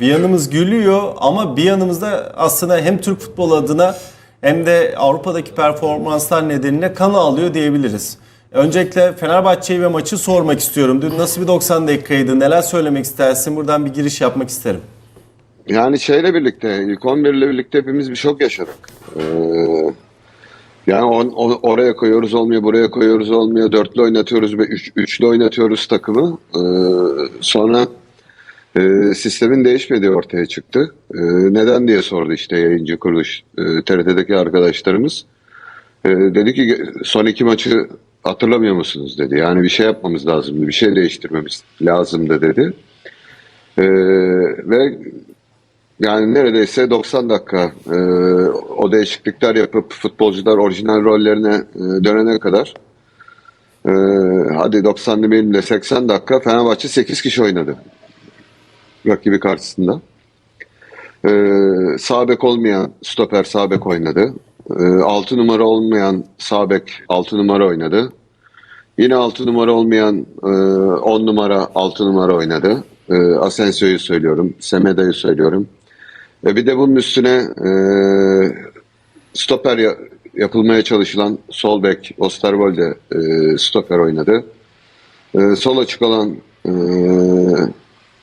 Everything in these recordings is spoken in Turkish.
Bir yanımız gülüyor ama bir yanımızda aslında hem Türk futbolu adına hem de Avrupa'daki performanslar nedeniyle kan ağlıyor diyebiliriz. Öncelikle Fenerbahçe'yi ve maçı sormak istiyorum. Dün nasıl bir 90 dakikaydı? Neler söylemek istersin? Buradan bir giriş yapmak isterim. Yani şeyle birlikte, ilk 11 ile birlikte hepimiz bir şok yaşadık. Ee, yani on- on- oraya koyuyoruz olmuyor, buraya koyuyoruz olmuyor. Dörtlü oynatıyoruz ve üç, üçlü oynatıyoruz takımı. Ee, sonra e, sistemin değişmediği ortaya çıktı. Ee, neden diye sordu işte yayıncı kuruluş, e, TRT'deki arkadaşlarımız. Ee, dedi ki son iki maçı hatırlamıyor musunuz dedi. Yani bir şey yapmamız lazımdı, bir şey değiştirmemiz lazımdı dedi. Ee, ve yani neredeyse 90 dakika e, o değişiklikler yapıp futbolcular orijinal rollerine e, dönene kadar e, hadi 90 demeyelim de 80 dakika Fenerbahçe 8 kişi oynadı rakibi karşısında. E, sağ bek olmayan stoper sağ bek oynadı. E, 6 numara olmayan sağ bek 6 numara oynadı. Yine 6 numara olmayan e, 10 numara 6 numara oynadı. E, Asensio'yu söylüyorum, Semeda'yı söylüyorum. E bir de bunun üstüne e, stoper ya- yapılmaya çalışılan sol bek Osterwolde e, stoper oynadı. E, sol açık olan e,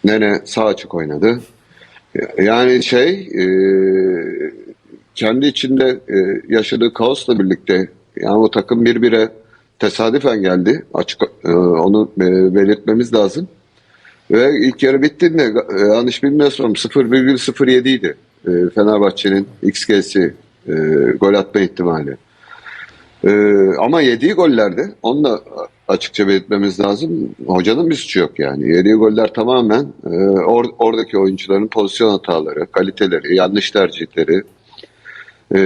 Nene sağ açık oynadı. Yani şey e, kendi içinde e, yaşadığı kaosla birlikte yani o takım birbire tesadüfen geldi. Açık e, onu e, belirtmemiz lazım. Ve ilk yarı bittiğinde e, yanlış bilmiyorsam 0,07 idi e, Fenerbahçe'nin XG'si e, gol atma ihtimali. E, ama yediği gollerde onu da açıkça belirtmemiz lazım. Hocanın bir suçu yok yani. Yediği goller tamamen e, or- oradaki oyuncuların pozisyon hataları, kaliteleri, yanlış tercihleri e,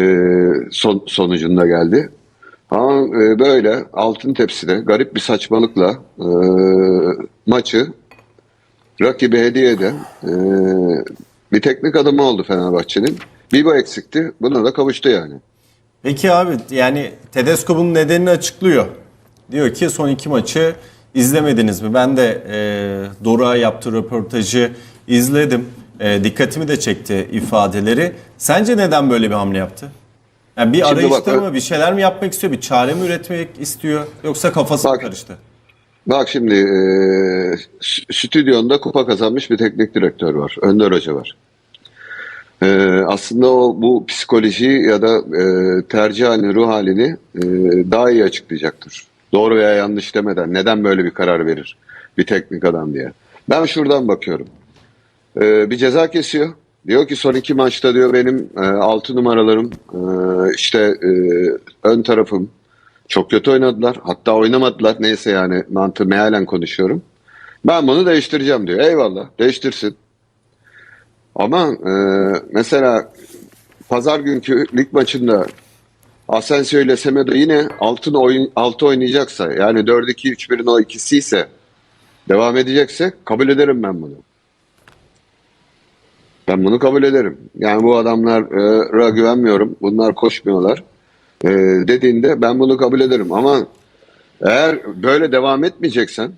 son- sonucunda geldi. Ama e, böyle altın tepside garip bir saçmalıkla e, maçı rakibi hediye eden e, bir teknik adamı oldu Fenerbahçe'nin. Bir bu eksikti. Buna da kavuştu yani. Peki abi yani Tedesco bunun nedenini açıklıyor. Diyor ki son iki maçı izlemediniz mi? Ben de e, Doruk'a yaptığı röportajı izledim. E, dikkatimi de çekti ifadeleri. Sence neden böyle bir hamle yaptı? Yani bir Şimdi arayışta bak- mı? Bir şeyler mi yapmak istiyor? Bir çare mi üretmek istiyor? Yoksa kafası mı Bak- karıştı? Bak şimdi e, stü- stüdyonda kupa kazanmış bir teknik direktör var. Önder Hoca var. E, aslında o bu psikolojiyi ya da e, tercih halini, ruh halini e, daha iyi açıklayacaktır. Doğru veya yanlış demeden neden böyle bir karar verir bir teknik adam diye. Ben şuradan bakıyorum. E, bir ceza kesiyor. Diyor ki son iki maçta diyor benim e, altı numaralarım e, işte e, ön tarafım çok kötü oynadılar. Hatta oynamadılar. Neyse yani mantığı mealen konuşuyorum. Ben bunu değiştireceğim diyor. Eyvallah değiştirsin. Ama e, mesela pazar günkü lig maçında Asensio ile Semedo yine altın oyun, altı oynayacaksa yani 4-2-3-1'in o ikisi ise devam edecekse kabul ederim ben bunu. Ben bunu kabul ederim. Yani bu adamlara güvenmiyorum. Bunlar koşmuyorlar. Ee, dediğinde ben bunu kabul ederim. Ama eğer böyle devam etmeyeceksen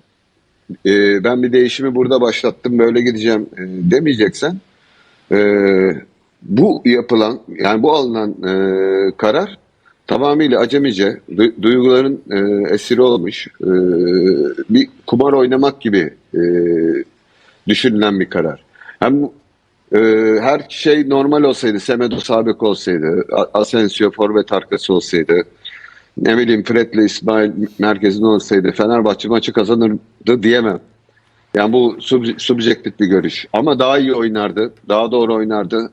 e, ben bir değişimi burada başlattım böyle gideceğim e, demeyeceksen e, bu yapılan yani bu alınan e, karar tamamıyla acemice du- duyguların e, esiri olmuş e, bir kumar oynamak gibi e, düşünülen bir karar. Hem e, her şey normal olsaydı, Semedo sabek olsaydı, Asensio forvet arkası olsaydı, ne bileyim Fred'le İsmail merkezinde olsaydı Fenerbahçe maçı kazanırdı diyemem. Yani bu sub- subjektif bir görüş. Ama daha iyi oynardı, daha doğru oynardı.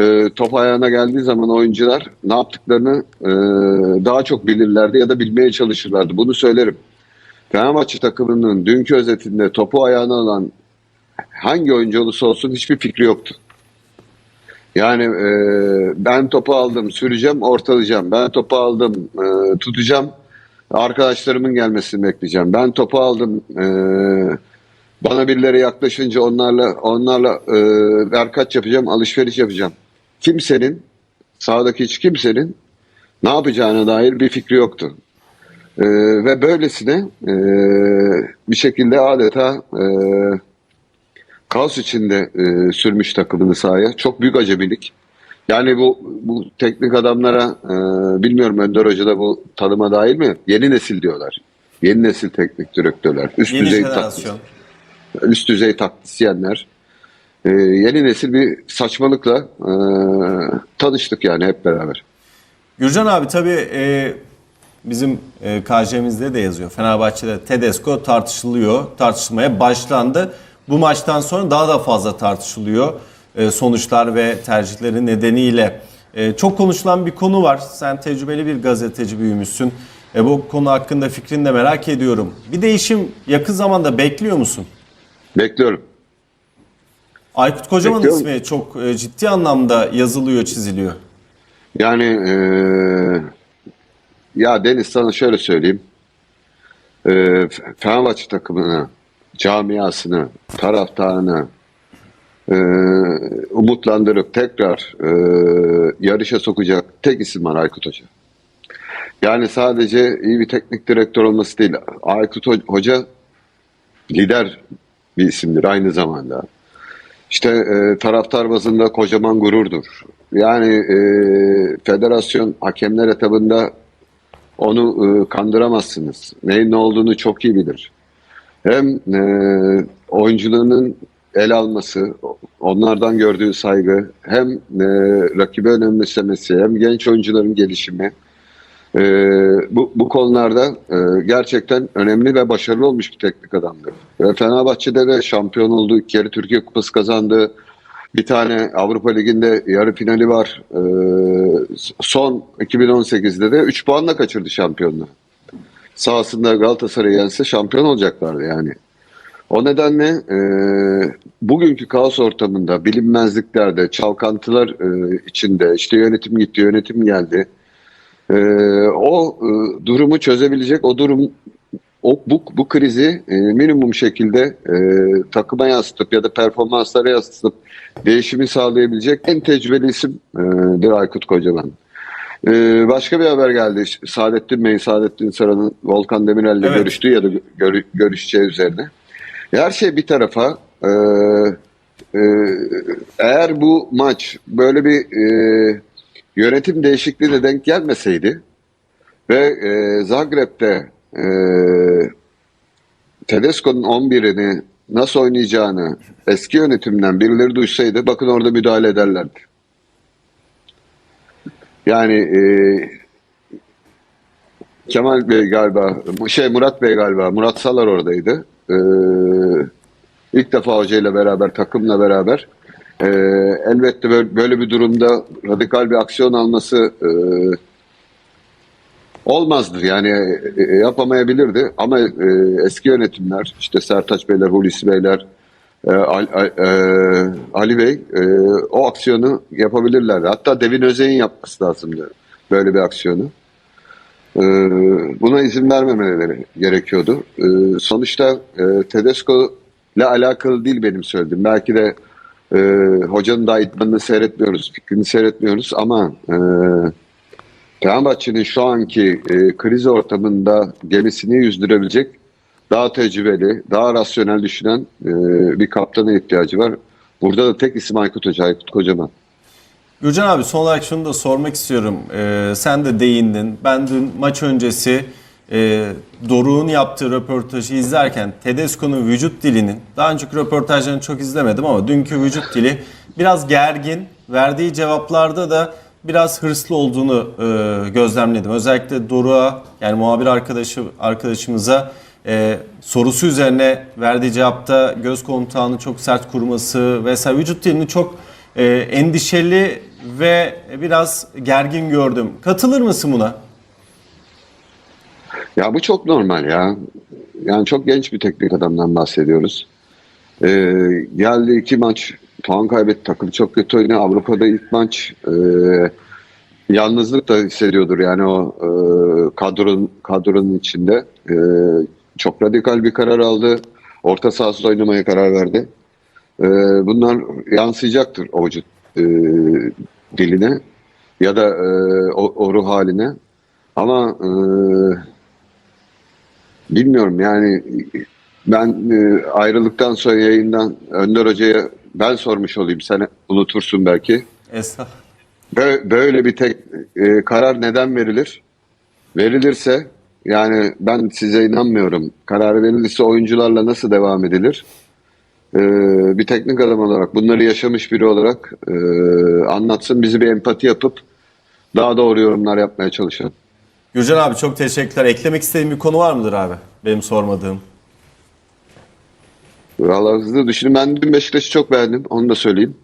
E, top ayağına geldiği zaman oyuncular ne yaptıklarını e, daha çok bilirlerdi ya da bilmeye çalışırlardı. Bunu söylerim. Fenerbahçe takımının dünkü özetinde topu ayağına alan hangi oyuncu olursa olsun hiçbir fikri yoktu. Yani e, ben topu aldım, süreceğim, ortalayacağım. Ben topu aldım, e, tutacağım. Arkadaşlarımın gelmesini bekleyeceğim. Ben topu aldım, e, bana birileri yaklaşınca onlarla onlarla e, verkaç yapacağım, alışveriş yapacağım. Kimsenin, sahadaki hiç kimsenin ne yapacağına dair bir fikri yoktu. E, ve böylesine e, bir şekilde adeta e, kaos içinde e, sürmüş takımını sahaya. Çok büyük acemilik. Yani bu bu teknik adamlara e, bilmiyorum Önder Hoca da bu tanıma dahil mi? Yeni nesil diyorlar. Yeni nesil teknik direktörler. Üst Yeni düzey jenerasyon. üst düzey taktisyenler. Ee, yeni nesil bir saçmalıkla e, tanıştık yani hep beraber. Gürcan abi tabii e, bizim e, KJ'mizde de yazıyor. Fenerbahçe'de Tedesco tartışılıyor. Tartışılmaya başlandı. Bu maçtan sonra daha da fazla tartışılıyor. E, sonuçlar ve tercihleri nedeniyle. E, çok konuşulan bir konu var. Sen tecrübeli bir gazeteci büyümüşsün. E, bu konu hakkında fikrini de merak ediyorum. Bir değişim yakın zamanda bekliyor musun? Bekliyorum. Aykut Kocaman'ın Bekliyorum. ismi çok e, ciddi anlamda yazılıyor, çiziliyor. Yani e, ya Deniz sana şöyle söyleyeyim. E, Fenerbahçe takımını, camiasını, taraftarını e, umutlandırıp tekrar e, yarışa sokacak tek isim var Aykut Hoca. Yani sadece iyi bir teknik direktör olması değil. Aykut Ho- Hoca lider bir isimdir aynı zamanda. İşte e, taraftar bazında kocaman gururdur. Yani e, federasyon hakemler etabında onu e, kandıramazsınız. Neyin ne olduğunu çok iyi bilir. Hem e, oyuncularının el alması, onlardan gördüğü saygı, hem e, rakibi önemsemesi, hem genç oyuncuların gelişimi. E, bu, bu konularda e, gerçekten önemli ve başarılı olmuş bir teknik adamdır. Ve Fenerbahçe'de de şampiyon oldu. İki kere Türkiye Kupası kazandı. Bir tane Avrupa Ligi'nde yarı finali var. E, son 2018'de de 3 puanla kaçırdı şampiyonluğu. Sahasında Galatasaray'ı yense şampiyon olacaklardı yani. O nedenle e, bugünkü kaos ortamında, bilinmezliklerde, çalkantılar e, içinde, işte yönetim gitti, yönetim geldi. Ee, o e, durumu çözebilecek, o durum o bu, bu krizi e, minimum şekilde e, takıma yansıtıp ya da performanslara yansıtıp değişimi sağlayabilecek en tecrübeli isimdir Aykut Kocaman. Ee, başka bir haber geldi. Saadettin Bey, Saadettin Saran'ın Volkan Demirel'le Evet. görüştüğü ya da görü- görüşeceği üzerine. Her şey bir tarafa. e, e, eğer bu maç böyle bir e, yönetim değişikliğine denk gelmeseydi ve e, Zagreb'de e, Tedesco'nun 11'ini nasıl oynayacağını eski yönetimden birileri duysaydı bakın orada müdahale ederlerdi. Yani e, Kemal Bey galiba, şey Murat Bey galiba, Murat Salar oradaydı. E, ilk defa hocayla beraber, takımla beraber. E, elbette böyle, böyle bir durumda radikal bir aksiyon alması e, olmazdı. Yani e, e, yapamayabilirdi. Ama e, eski yönetimler, işte Sertaç Beyler, Hulusi Beyler, e, Al- Al- e, Ali Bey e, o aksiyonu yapabilirlerdi. Hatta Devin Özey'in yapması lazımdı böyle bir aksiyonu. E, buna izin vermemeleri gerekiyordu. E, sonuçta e, Tedesco ile alakalı değil benim söylediğim. Belki de e, hocanın da idmanını seyretmiyoruz, fikrini seyretmiyoruz ama e, Fenerbahçe'nin şu anki e, kriz ortamında gemisini yüzdürebilecek daha tecrübeli, daha rasyonel düşünen e, bir kaptana ihtiyacı var. Burada da tek isim Aykut Hoca, Aykut Kocaman. Gürcan abi son olarak şunu da sormak istiyorum. Ee, sen de değindin. Ben dün maç öncesi e, Doruk'un yaptığı röportajı izlerken Tedesco'nun vücut dilinin, daha önceki röportajlarını çok izlemedim ama dünkü vücut dili biraz gergin. Verdiği cevaplarda da biraz hırslı olduğunu e, gözlemledim. Özellikle Doruk'a yani muhabir arkadaşı arkadaşımıza e, sorusu üzerine verdiği cevapta göz kontağını çok sert kurması vesaire vücut dilini çok e, endişeli ve biraz gergin gördüm. Katılır mısın buna? Ya bu çok normal ya. Yani çok genç bir teknik adamdan bahsediyoruz. Ee, geldi iki maç puan kaybetti. Takım çok kötü oynuyor. Avrupa'da ilk maç e, yalnızlık da hissediyordur. Yani o e, kadronun, kadronun içinde. E, çok radikal bir karar aldı. Orta sahasında oynamaya karar verdi. E, bunlar yansıyacaktır o vücut e, diline ya da e, o, o ruh haline. Ama e, bilmiyorum yani Ben e, ayrılıktan sonra yayından Önder Hoca'ya ben sormuş olayım. Sen unutursun belki. Bö- Böyle bir tek e, karar neden verilir? Verilirse yani ben size inanmıyorum. Karar verilirse oyuncularla nasıl devam edilir? E, bir teknik adam olarak bunları yaşamış biri olarak e, anlatsın bizi bir empati yapıp daha doğru yorumlar yapmaya çalışalım. Gürcan abi çok teşekkürler. Eklemek istediğin bir konu var mıdır abi? Benim sormadığım. Valla hızlı düşünün. Ben dün Beşiktaş'ı çok beğendim. Onu da söyleyeyim.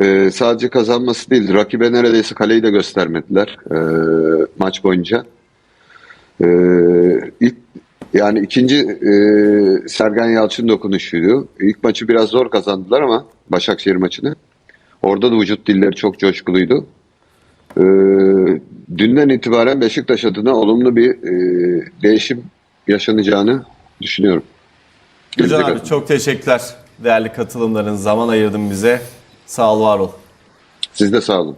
Ee, sadece kazanması değil. Rakibe neredeyse kaleyi de göstermediler ee, maç boyunca. Ee, ilk yani ikinci e, Sergen Yalçın dokunuşuydu. İlk maçı biraz zor kazandılar ama Başakşehir maçını. Orada da vücut dilleri çok coşkuluydu. Ee, dünden itibaren Beşiktaş adına olumlu bir e, değişim yaşanacağını düşünüyorum. Gelecek abi çok teşekkürler. Değerli katılımların zaman ayırdın bize. Sağ ol var ol. Siz de sağ olun.